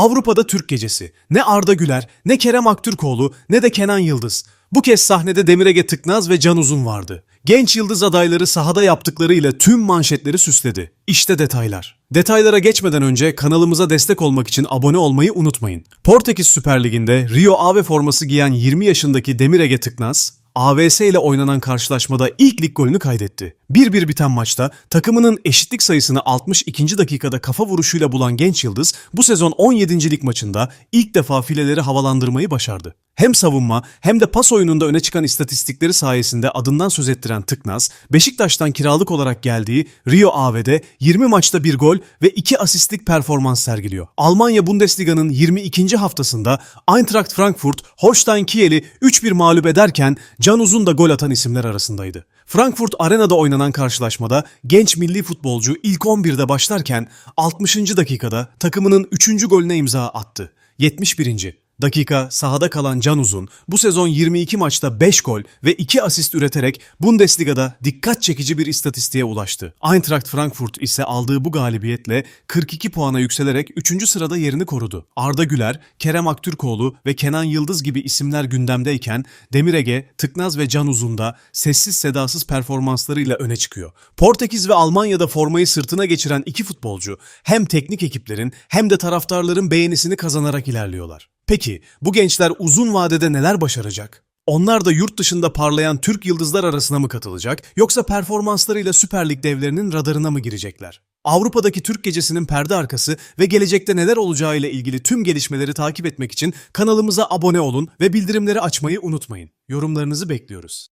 Avrupa'da Türk gecesi. Ne Arda Güler, ne Kerem Aktürkoğlu, ne de Kenan Yıldız. Bu kez sahnede Demir Ege Tıknaz ve Can Uzun vardı. Genç yıldız adayları sahada yaptıklarıyla tüm manşetleri süsledi. İşte detaylar. Detaylara geçmeden önce kanalımıza destek olmak için abone olmayı unutmayın. Portekiz Süper Ligi'nde Rio Ave forması giyen 20 yaşındaki Demir Ege Tıknaz, AVS ile oynanan karşılaşmada ilk lig golünü kaydetti. 1-1 biten maçta takımının eşitlik sayısını 62. dakikada kafa vuruşuyla bulan genç yıldız bu sezon 17. lig maçında ilk defa fileleri havalandırmayı başardı. Hem savunma hem de pas oyununda öne çıkan istatistikleri sayesinde adından söz ettiren Tıknaz, Beşiktaş'tan kiralık olarak geldiği Rio Ave'de 20 maçta bir gol ve 2 asistlik performans sergiliyor. Almanya Bundesliga'nın 22. haftasında Eintracht Frankfurt, Holstein Kiel'i 3-1 mağlup ederken Can Uzun da gol atan isimler arasındaydı. Frankfurt Arena'da oynanan karşılaşmada genç milli futbolcu ilk 11'de başlarken 60. dakikada takımının 3. golüne imza attı. 71. Dakika sahada kalan Can Uzun bu sezon 22 maçta 5 gol ve 2 asist üreterek Bundesliga'da dikkat çekici bir istatistiğe ulaştı. Eintracht Frankfurt ise aldığı bu galibiyetle 42 puana yükselerek 3. sırada yerini korudu. Arda Güler, Kerem Aktürkoğlu ve Kenan Yıldız gibi isimler gündemdeyken Demir Ege, Tıknaz ve Can Uzun da sessiz sedasız performanslarıyla öne çıkıyor. Portekiz ve Almanya'da formayı sırtına geçiren iki futbolcu hem teknik ekiplerin hem de taraftarların beğenisini kazanarak ilerliyorlar. Peki bu gençler uzun vadede neler başaracak? Onlar da yurt dışında parlayan Türk yıldızlar arasına mı katılacak yoksa performanslarıyla Süper Lig devlerinin radarına mı girecekler? Avrupa'daki Türk gecesinin perde arkası ve gelecekte neler olacağı ile ilgili tüm gelişmeleri takip etmek için kanalımıza abone olun ve bildirimleri açmayı unutmayın. Yorumlarınızı bekliyoruz.